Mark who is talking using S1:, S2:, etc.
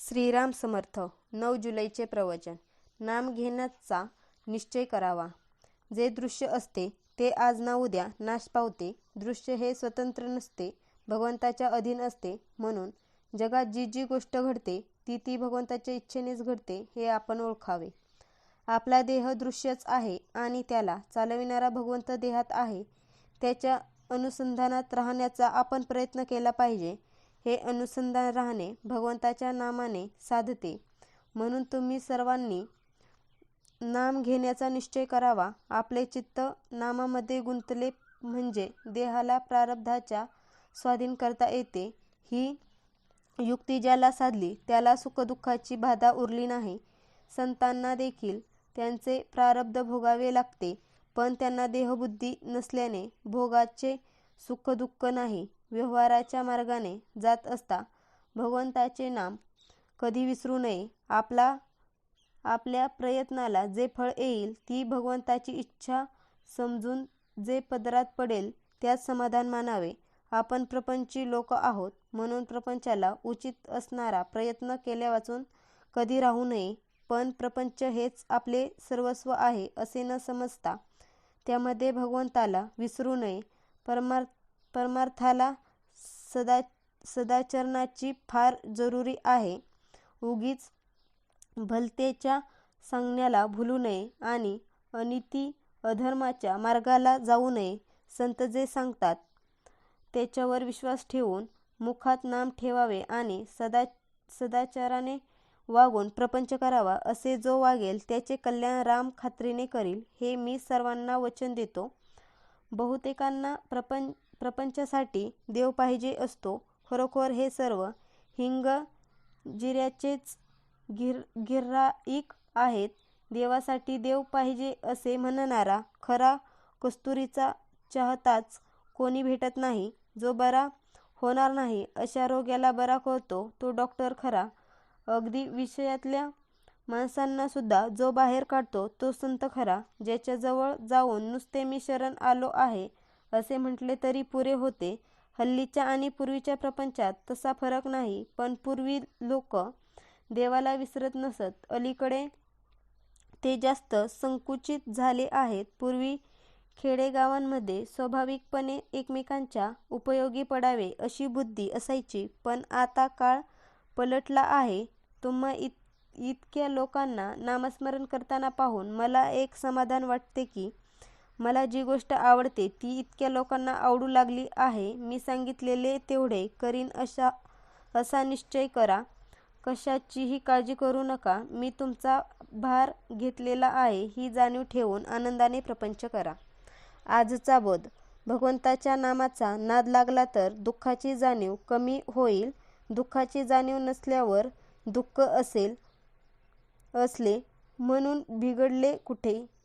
S1: श्रीराम समर्थ नऊ जुलैचे प्रवचन. नाम घेण्याचा निश्चय करावा. जे दृश्य असते ते आज ना उद्या नाश पावते. दृश्य हे स्वतंत्र नसते भगवंताच्या अधीन असते. म्हणून जगात जी जी गोष्ट घडते ती ती भगवंताच्या इच्छेनेच घडते हे आपण ओळखावे. आपला देह दृश्यच आहे आणि त्याला चालविणारा भगवंत देहात आहे. त्याच्या अनुसंधानात राहण्याचा आपण प्रयत्न केला पाहिजे. हे अनुसंधान राहणे भगवंताच्या नामाने साधते. म्हणून तुम्ही सर्वांनी नाम घेण्याचा निश्चय करावा. आपले चित्त नामामध्ये गुंतले म्हणजे देहाला प्रारब्धाच्या स्वाधीन करता येते. ही युक्ती ज्याला साधली त्याला सुखदुःखाची बाधा उरली नाही. संतांना देखील त्यांचे प्रारब्ध भोगावे लागते पण त्यांना देहबुद्धी नसल्याने भोगाचे सुखदुःख नाही. व्यवहाराच्या मार्गाने जात असता भगवंताचे नाम कधी विसरू नये. आपला आपल्या प्रयत्नाला जे फळ येईल ती भगवंताची इच्छा समजून जे पदरात पडेल त्यात समाधान मानावे. आपण प्रपंची लोक आहोत म्हणून प्रपंचाला उचित असणारा प्रयत्न केल्यावाचून कधी राहू नये. पण प्रपंच हेच आपले सर्वस्व आहे असे न समजता त्यामध्ये भगवंताला विसरू नये. परमार्थ परमार्थाला सदा सदाचरणाची फार जरुरी आहे. उगीच भलतेच्या सांगण्याला भुलू नये आणि अनिती अधर्माच्या मार्गाला जाऊ नये संत जे सांगतात. त्याच्यावर विश्वास ठेवून मुखात नाम ठेवावे आणि सदा सदाचाराने वागून प्रपंच करावा असे जो वागेल त्याचे कल्याण राम खात्रीने करील हे मी सर्वांना वचन देतो. बहुतेकांना प्रपंच प्रपंचासाठी देव पाहिजे असतो. खरोखर हे सर्व हिंग जिऱ्याचेच गिर गिराईक आहेत. देवासाठी देव पाहिजे असे म्हणणारा खरा कस्तुरीचा चाहताच कोणी भेटत नाही. जो बरा होणार नाही अशा रोग्याला बरा करतो तो डॉक्टर खरा. अगदी विषयातल्या माणसांना सुद्धा जो बाहेर काढतो तो संत खरा. ज्याच्याजवळ जाऊन नुसते मी शरण आलो आहे असे म्हटले तरी पुरे होते. हल्लीच्या आणि पूर्वीच्या प्रपंचात तसा फरक नाही पण पूर्वी लोक देवाला विसरत नसत. अलीकडे ते जास्त संकुचित झाले आहेत. पूर्वी खेडेगावांमध्ये स्वाभाविकपणे एकमेकांच्या उपयोगी पडावे अशी बुद्धी असायची पण आता काळ पलटला आहे. तुम्हा इत इतक्या लोकांना नामस्मरण करताना पाहून मला एक समाधान वाटते की मला जी गोष्ट आवडते ती इतक्या लोकांना आवडू लागली आहे. मी सांगितलेले तेवढे. करीन अशा असा निश्चय करा. कशाचीही काळजी करू नका. मी तुमचा भार घेतलेला आहे ही जाणीव ठेवून आनंदाने प्रपंच करा. आजचा बोध. भगवंताच्या नामाचा नाद लागला तर दुःखाची जाणीव कमी होईल. दुःखाची जाणीव नसल्यावर दुःख असेल असले म्हणून बिघडले कुठे?